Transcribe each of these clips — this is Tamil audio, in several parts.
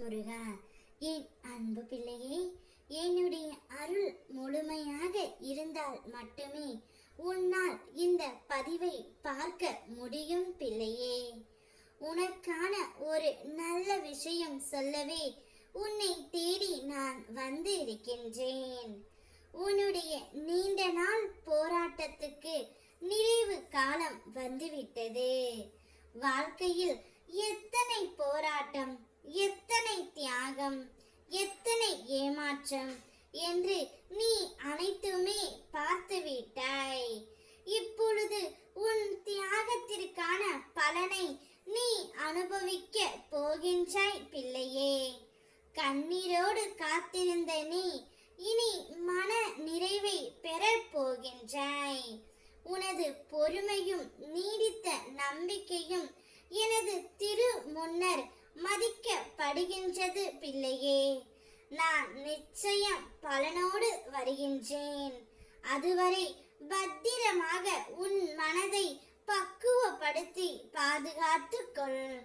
முருகா என் அன்பு பிள்ளையே என்னுடைய அருள் முழுமையாக இருந்தால் மட்டுமே உன்னால் இந்த பதிவை பார்க்க முடியும் பிள்ளையே. உனக்கான ஒரு நல்ல விஷயம் சொல்லவே உன்னை தேடி நான் வந்து இருக்கின்றேன் உன்னுடைய நீண்ட நாள் போராட்டத்துக்கு நிறைவு காலம் வந்துவிட்டது. வாழ்க்கையில் எத்தனை போராட்டம் எத்தனை தியாகம் எத்தனை ஏமாற்றம் என்று நீ அனைத்துமே பார்த்து விட்டாய் இப்பொழுது உன் தியாகத்திற்கான பலனை நீ அனுபவிக்க போகின்றாய் பிள்ளையே. கண்ணீரோடு காத்திருந்த நீ இனி மன நிறைவை பெறப் போகின்றாய். உனது பொறுமையும் நீடித்த நம்பிக்கையும் எனது திரு முன்னர் மதிக்கப்படுகின்றது பிள்ளையே. நான் நிச்சயம் பலனோடு வருகின்றேன். அதுவரை பத்திரமாக உன் மனதை பக்குவப்படுத்தி பாதுகாத்து கொள்.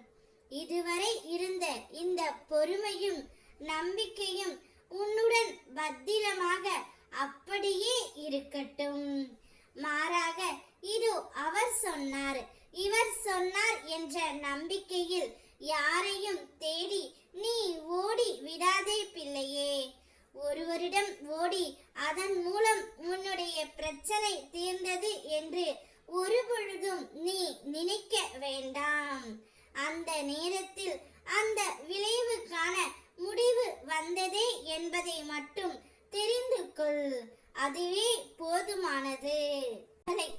இதுவரை இருந்த இந்த பொறுமையும் நம்பிக்கையும் உன்னுடன் பத்திரமாக அப்படியே இருக்கட்டும். மாறாக இது அவர் சொன்னார். இவர் சொன்னார் என்ற நம்பிக்கையில் யாரையும் தேடி நீ ஓடி விடாதே பிள்ளையே. ஒருவரிடம் ஓடி அதன் மூலம் உன்னுடைய பிரச்சனை தீர்ந்தது என்று ஒரு பொழுதும் நீ நினைக்க வேண்டாம். அந்த நேரத்தில் அந்த விளைவுக்கான முடிவு வந்ததே என்பதை மட்டும் தெரிந்து கொள். அதுவே போதுமானது.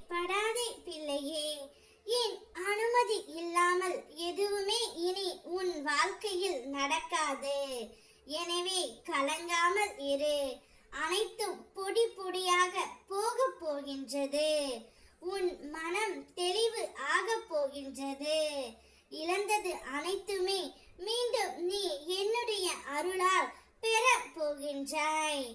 படாதே பிள்ளையே. என் அனுமதி இல்லாமல் எதுவுமே இனி உன் வாழ்க்கையில் நடக்காது. எனவே கலங்காமல் இரு. அனைத்தும் பொடி பொடியாக போக போகின்றது. உன் மனம் தெளிவு ஆக போகின்றது. இழந்தது அனைத்துமே மீண்டும் நீ என்னுடைய அருளால் பெற போகின்றாய்.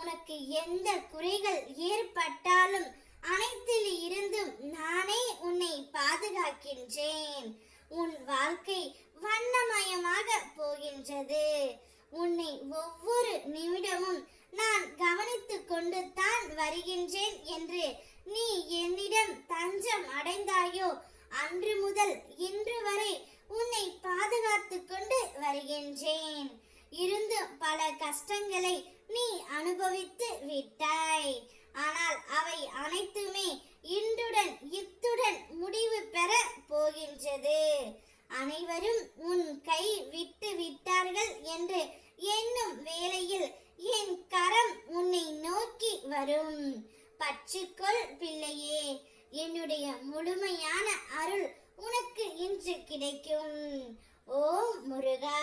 உனக்கு எந்த குறைகள் ஏற்பட்டாலும் அனைத்தில் இருந்தும் நானே உன்னை பாதுகாக்கின்றேன். உன் வாழ்க்கை வண்ணமயமாக போகின்றது. உன்னை ஒவ்வொரு நிமிடமும் நான் கவனித்துக் கொண்டு தான் வருகின்றேன் என்று நீ என்னிடம் தஞ்சம் அடைந்தாயோ அன்று முதல் இன்று வரை உன்னை பாதுகாத்து கொண்டு வருகின்றேன். இருந்து பல கஷ்டங்களை நீ அனுபவித்து விட்டாய். ஆனால் அவை அனைத்து இன்றுடன் இத்துடன் முடிவு பெற போகின்றது அனைவரும் உன் கை விட்டு விட்டார்கள் என்று எண்ணும் வேளையில் என் கரம் உன்னை நோக்கி வரும். பற்றுக்கொள் பிள்ளையே என்னுடைய முழுமையான அருள் உனக்கு இன்று கிடைக்கும். ஓ முருகா!